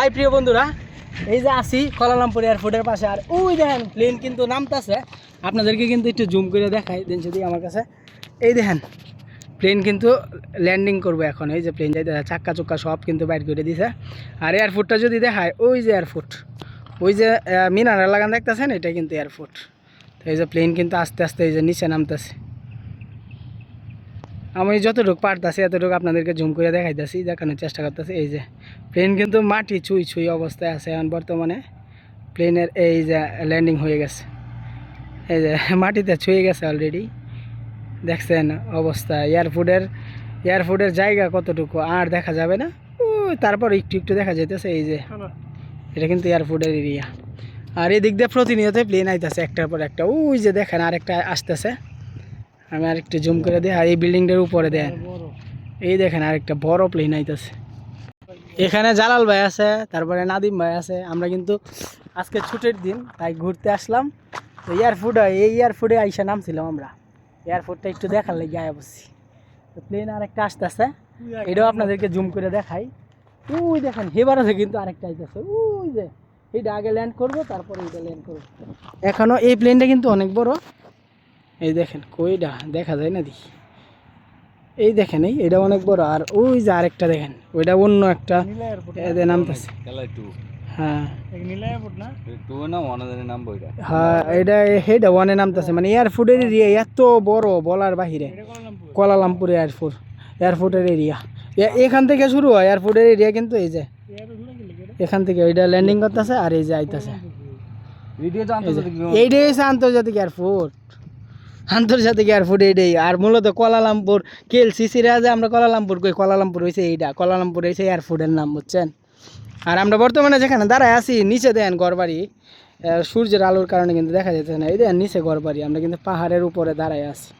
High, প্রিয় বন্ধুরা, এই যে আসি কলালামপুর এয়ারপোর্টের পাশে। আর ওই দেখেন প্লেন কিন্তু নামতেছে। আপনাদেরকে কিন্তু একটু জুম করে দেখাই, দেন যদি আমার কাছে। এই দেখেন প্লেন কিন্তু ল্যান্ডিং করবে এখন। এই যে প্লেন যাই যাইতে চাক্কা চুক্কা সব কিন্তু বাইর করে দিছে। আর এয়ারপোর্টটা যদি দেখায় ওই যে এয়ারপোর্ট, ওই যে মিনার লাগান দেখতেছেন, এটা কিন্তু এয়ারপোর্ট। তো এই যে প্লেন কিন্তু আস্তে আস্তে এই যে নিচে নামতেছে। আমি যতটুকু পারতাছি এতটুকু আপনাদেরকে জুম করে দেখাইতেছি দেখানোর চেষ্টা করতেছি। এই যে প্লেন কিন্তু মাটি ছুঁই ছুঁই অবস্থায় আছে এখন বর্তমানে। প্লেনের এই যে ল্যান্ডিং হয়ে গেছে। এই যে মাটিতে ছুঁয়ে গেছে অলরেডি দেখছেন অবস্থা এয়ারপোর্টের এয়ারপোর্টের জায়গা কতটুকু? আর দেখা যাবে না? ওই তারপর একটু একটু দেখা যাইতেছে এই যে। এটা কিন্তু এয়ারপোর্টের এরিয়া আর এদিক দিয়ে প্রতিনিয়ত প্লেন আইতেছে একটার পর একটা। ওই যে দেখেন আরেকটা আসতেছে। আমি আরেকটু জুম করে দিই, আর এই বিল্ডিংটার উপরে দেন। এই দেখেন আরেকটা বড় প্লেন আইতেছে। এখানে জালাল ভাই আছে, তারপরে নাদিম ভাই আছে। আমরা কিন্তু আজকে ছুটির দিন, তাই ঘুরতে আসলাম। তো এয়ারপোর্টে, এই এয়ারপোর্টে আইসা নামছিলাম আমরা। এয়ারপোর্টটা একটু দেখার লেগে আয়া বসছি। তো প্লেন আরেকটা আসতেছে। এটাও আপনাদেরকে জুম করে দেখাই। ওই দেখেন হেবারে কিন্তু আরেকটা আইতেছে। ওই যে, এইটা আগে ল্যান্ড করব, তারপরে এইটা ল্যান্ড করব। এখনও এই প্লেনটা কিন্তু অনেক বড়। এই দেখেন কইটা দেখা যায় না দেখি। এই দেখেন এই এটা অনেক বড়। আর ওই যে আরেকটা দেখেন ওইটা অন্য একটা এদের নামতেছে। হ্যাঁ। টু না? ওয়ানাদের নাম বইটা হ্যাঁ এটা সেইটা ওয়ানে নামতেছে। মানে এয়ারপোর্টের এরিয়া এত বড় বলার বাহিরে। কোয়ালালামপুর এয়ারপোর্ট এয়ারপোর্টের এরিয়া এখান থেকে শুরু হয় এয়ারপোর্টের এরিয়া কিন্তু এই যে এখান থেকে ওইটা ল্যান্ডিং করতেছে আর এই যে আইতাছে। এইটাই হচ্ছে আন্তর্জাতিক এয়ারপোর্ট আন্তর্জাতিক এয়ারপোর্ট এইটাই আর মূলত কোয়ালালামপুর কেএলসিসিরা যে আমরা কোয়ালালামপুর কই, কোয়ালালামপুর হয়েছে এইটা কোয়ালালামপুর হয়েছে এয়ারপোর্টের নাম, বুঝছেন? আর আমরা বর্তমানে যেখানে দাঁড়ায় আছি, নিচে দেন ঘরবাড়ি সূর্যের আলোর কারণে কিন্তু দেখা যাচ্ছে না। এই দেন নিচে ঘরবাড়ি, আমরা কিন্তু পাহাড়ের উপরে দাঁড়ায় আছি।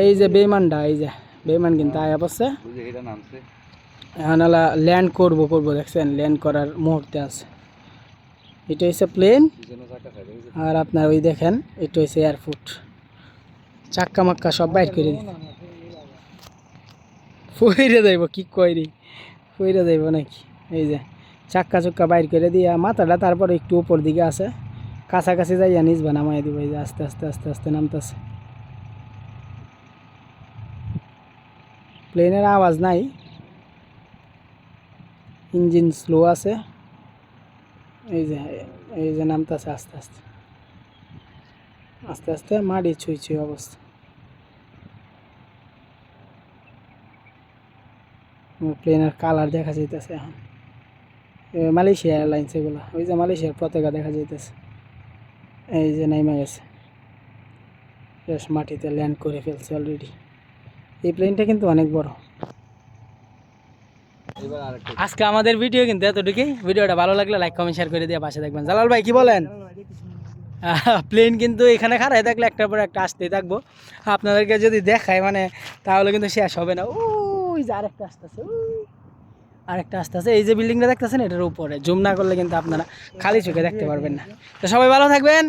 এই যে বেমানটা এই যে বেমান কিন্তু আয়া পড়ছে। এখন ল্যান্ড করব করব, দেখছেন? ল্যান্ড করার মুহূর্তে আছে। এটা হচ্ছে প্লেন আর আপনার ওই দেখেন, এটা হচ্ছে এয়ারপোর্ট চাক্কা মাক্কা সব বাইর করে দিন ফুইরে যাইব, কি কইরি? ফুইরে যাইব নাকি? এই যে, চাক্কা চুক্কা বাইর করে দিয়া মাথাটা তারপরে একটু উপর দিকে আছে। কাছাকাছি যাইয়া নিজবা নামাই দিব, এই যে আস্তে আস্তে আস্তে আস্তে নামতেছে। প্লেনের আওয়াজ নাই। ইঞ্জিন স্লো আছে। এই যে এই যে নামতেছে আস্তে আস্তে। আস্তে আস্তে মাটি ছুঁই ছুঁই অবস্থা। প্লেনের কালার দেখা যাইতেছে এখন। এ মালয়েশিয়া এয়ারলাইন্স এগুলো। ওই যে মালয়েশিয়ার পতাকা দেখা যাইতেছে। এই যে নাইমা গেছে। বেশ মাটিতে ল্যান্ড করে ফেলছে অলরেডি এই প্লেনটা কিন্তু অনেক বড়। এবার আজকে আমাদের ভিডিও কিন্তু এতটুকুই। ভিডিওটা ভালো লাগলে লাইক কমেন্ট শেয়ার করে দিয়ে পাশে দেখবেন জালাল ভাই কি বলেন? প্লেন কিন্তু এখানে খারাই থাকলে একটার পর একটা আসতেই থাকব। আপনাদেরকে যদি দেখায় মানে তাহলে কিন্তু শেষ হবে না। ওই যে আরেকটা আসতেছে আরেকটা আসতেছে। এই যে বিল্ডিংটা দেখতেছেন, এটার উপরে। জুম না করলে কিন্তু আপনারা খালি চোখে দেখতে পারবেন না। তো সবাই ভালো থাকবেন।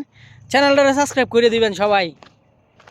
চ্যানেলটা সাবস্ক্রাইব করে দিবেন সবাই।